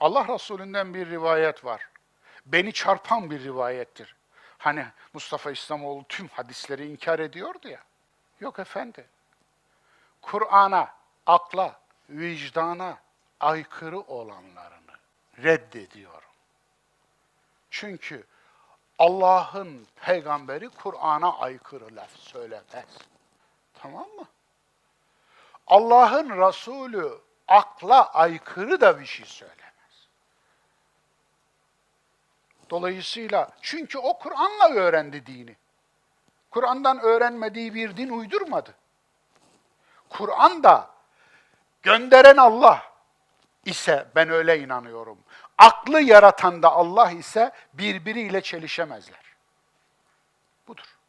Allah Resulü'nden bir rivayet var. Beni çarpan bir rivayettir. Hani Mustafa İslamoğlu tüm hadisleri inkar ediyordu ya. Yok efendi. Kur'an'a, akla, vicdana aykırı olanlarını reddediyorum. Çünkü Allah'ın peygamberi Kur'an'a aykırı laf söylemez. Tamam mı? Allah'ın Resulü akla aykırı da bir şey söylemez. Dolayısıyla çünkü o Kur'an'la öğrendi dini. Kur'an'dan öğrenmediği bir din uydurmadı. Kur'an da gönderen Allah ise ben öyle inanıyorum. Aklı yaratan da Allah ise birbiriyle çelişemezler. Budur.